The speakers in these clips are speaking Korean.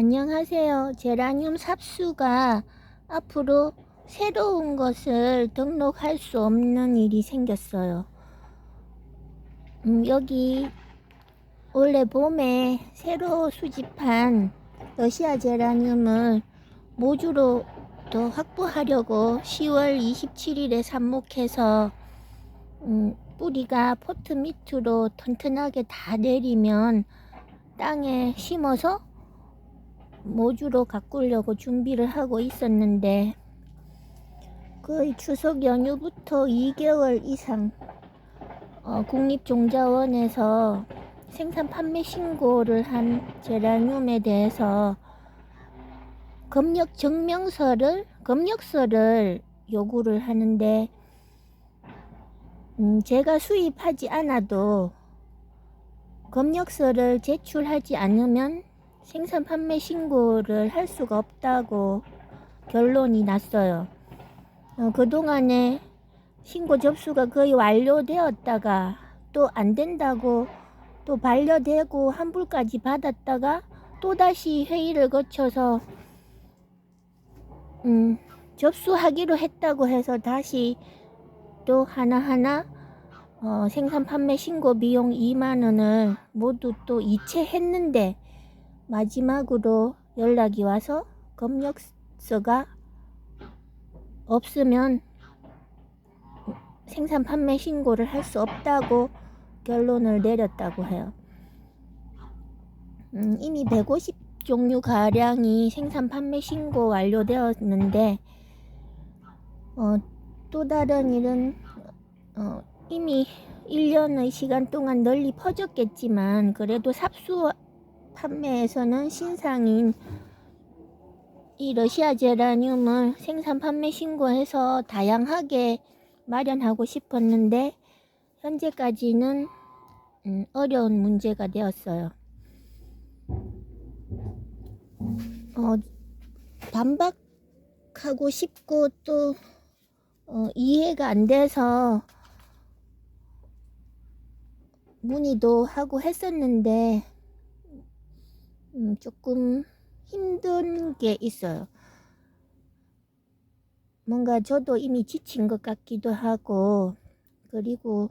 안녕하세요. 제라늄 삽수가 앞으로 새로운 것을 등록할 수 없는 일이 생겼어요. 음, 여기 올해 봄에 새로 수집한 러시아 제라늄을 모주로 더 확보하려고 10월 27일에 삽목해서 음, 뿌리가 포트 밑으로 튼튼하게 다 내리면 땅에 심어서 모주로 가꾸려고 준비를 하고 있었는데 거의 추석 연휴부터 2개월 이상 어, 국립종자원에서 생산 판매 신고를 한 제라늄에 대해서 검역 증명서를 검역서를 요구를 하는데 음, 제가 수입하지 않아도 검역서를 제출하지 않으면 생산 판매 신고를 할 수가 없다고 결론이 났어요. 어, 그동안에 신고 접수가 거의 완료되었다가 또 안 된다고 또 반려되고 환불까지 받았다가 또다시 회의를 거쳐서 음, 접수하기로 했다고 해서 다시 또 하나하나 어, 생산 판매 신고 비용 2만 원을 모두 또 이체했는데 마지막으로 연락이 와서 검역서가 없으면 생산 판매 신고를 할 수 없다고 결론을 내렸다고 해요. 음, 이미 150 종류 가량이 생산 판매 신고 완료되었는데 어, 또 다른 일은 어, 이미 1년의 시간 동안 널리 퍼졌겠지만 그래도 삽수 판매에서는 신상인 이 러시아 제라늄을 생산 판매 신고해서 다양하게 마련하고 싶었는데 현재까지는 음, 어려운 문제가 되었어요. 어, 반박하고 싶고 또 어, 이해가 안 돼서 문의도 하고 했었는데 음, 조금 힘든 게 있어요. 뭔가 저도 이미 지친 것 같기도 하고 그리고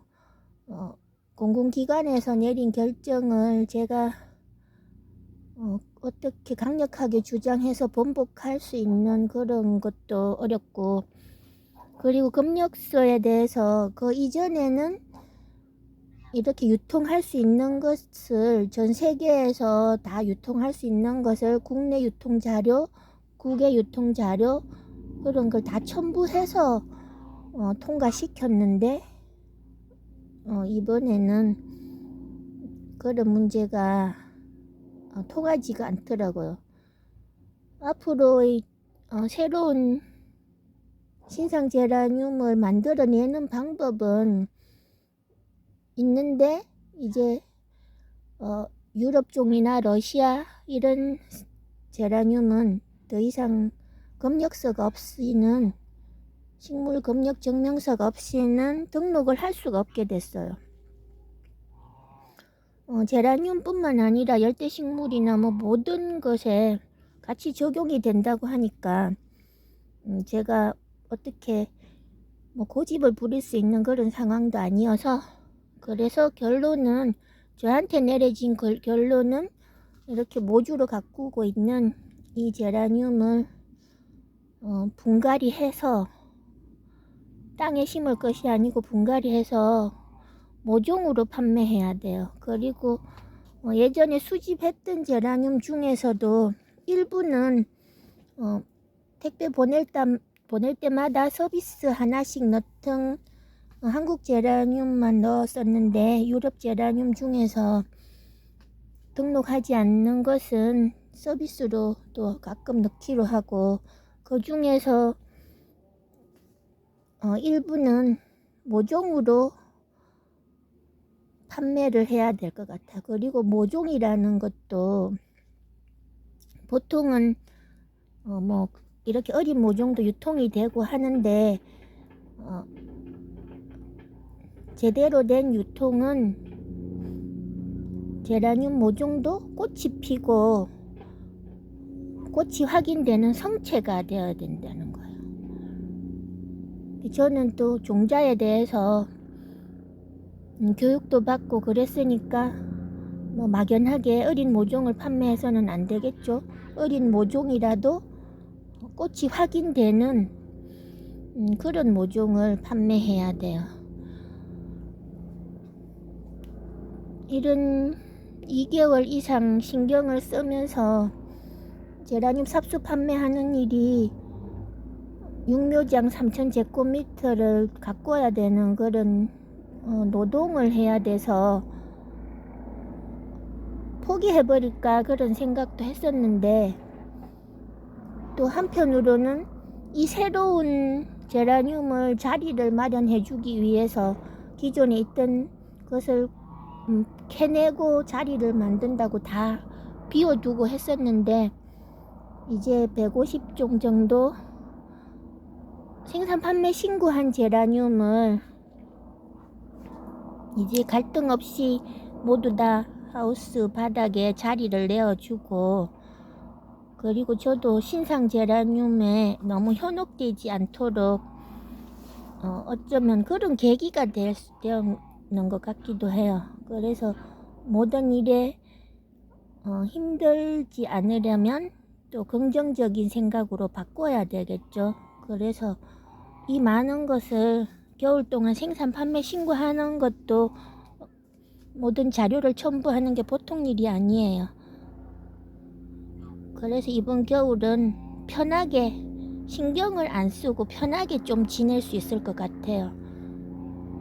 어, 공공기관에서 내린 결정을 제가 어, 어떻게 강력하게 주장해서 번복할 수 있는 그런 것도 어렵고 그리고 검역서에 대해서 그 이전에는 이렇게 유통할 수 있는 것을 전 세계에서 다 유통할 수 있는 것을 국내 유통 자료, 국외 유통 자료 그런 걸 다 첨부해서 어, 통과시켰는데 어, 이번에는 그런 문제가 어, 통하지가 않더라고요. 앞으로의 어, 새로운 신상 제라늄을 만들어내는 방법은 있는데 이제 어, 유럽종이나 러시아 이런 제라늄은 더 이상 검역서가 없이는 식물 검역 증명서가 없이는 등록을 할 수가 없게 됐어요. 어, 제라늄뿐만 아니라 열대 식물이나 뭐 모든 것에 같이 적용이 된다고 하니까 음, 제가 어떻게 뭐 고집을 부릴 수 있는 그런 상황도 아니어서 그래서 결론은 저한테 내려진 걸, 결론은 이렇게 모주로 가꾸고 있는 이 제라늄을 어, 분갈이해서 땅에 심을 것이 아니고 분갈이해서 모종으로 판매해야 돼요. 그리고 어, 예전에 수집했던 제라늄 중에서도 일부는 어, 택배 보낼, 때, 보낼 때마다 서비스 하나씩 넣던 어, 한국 제라늄만 넣었었는데 유럽 제라늄 중에서 등록하지 않는 것은 서비스로 또 가끔 넣기로 하고 그 중에서 어, 일부는 모종으로 판매를 해야 될 것 같아. 그리고 모종이라는 것도 보통은 어, 뭐 이렇게 어린 모종도 유통이 되고 하는데 어, 제대로 된 유통은 제라늄 모종도 꽃이 피고 꽃이 확인되는 성체가 되어야 된다는 거예요. 저는 또 종자에 대해서 음, 교육도 받고 그랬으니까 뭐 막연하게 어린 모종을 판매해서는 안 되겠죠. 어린 모종이라도 꽃이 확인되는 음, 그런 모종을 판매해야 돼요. 이런 2개월 이상 신경을 쓰면서 제라늄 삽수 판매하는 일이 육묘장 3천 제곱미터를 가꿔야 되는 그런 어, 노동을 해야 돼서 포기해버릴까 그런 생각도 했었는데 또 한편으로는 이 새로운 제라늄을 자리를 마련해 주기 위해서 기존에 있던 것을 음, 캐내고 자리를 만든다고 다 비워두고 했었는데 이제 150종 정도 생산 판매 신고한 제라늄을 이제 갈등 없이 모두 다 하우스 바닥에 자리를 내어주고 그리고 저도 신상 제라늄에 너무 현혹되지 않도록 어, 어쩌면 그런 계기가 되는 것 같기도 해요. 그래서 모든 일에 어, 힘들지 않으려면 또 긍정적인 생각으로 바꿔야 되겠죠. 그래서 이 많은 것을 겨울 동안 생산 판매 신고하는 것도 모든 자료를 첨부하는 게 보통 일이 아니에요. 그래서 이번 겨울은 편하게 신경을 안 쓰고 편하게 좀 지낼 수 있을 것 같아요.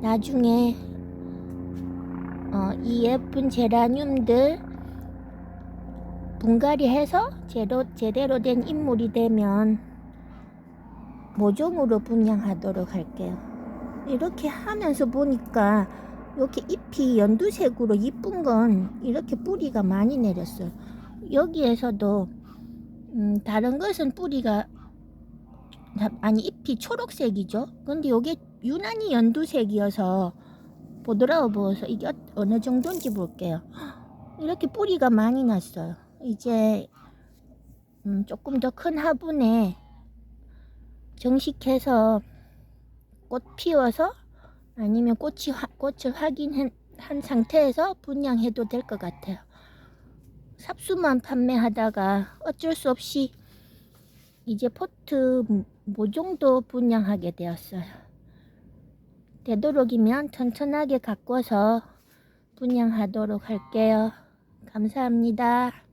나중에 어, 이 예쁜 제라늄들 분갈이해서 제로, 제대로 된 인물이 되면 모종으로 분양하도록 할게요. 이렇게 하면서 보니까 이렇게 잎이 연두색으로 이쁜 건 이렇게 뿌리가 많이 내렸어요. 여기에서도 음, 다른 것은 뿌리가 다- 아니 잎이 초록색이죠. 근데 이게 유난히 연두색이어서 보드라워 보여서 이게 어- 어느 정도인지 볼게요. 이렇게 뿌리가 많이 났어요. 이제 음, 조금 더 큰 화분에 정식해서 꽃 피워서 아니면 꽃이 화- 꽃을 확인한 한 상태에서 분양해도 될 것 같아요. 삽수만 판매하다가 어쩔 수 없이 이제 포트 모종도 분양하게 되었어요. 되도록이면 천천하게 가꿔서 분양하도록 할게요. 감사합니다.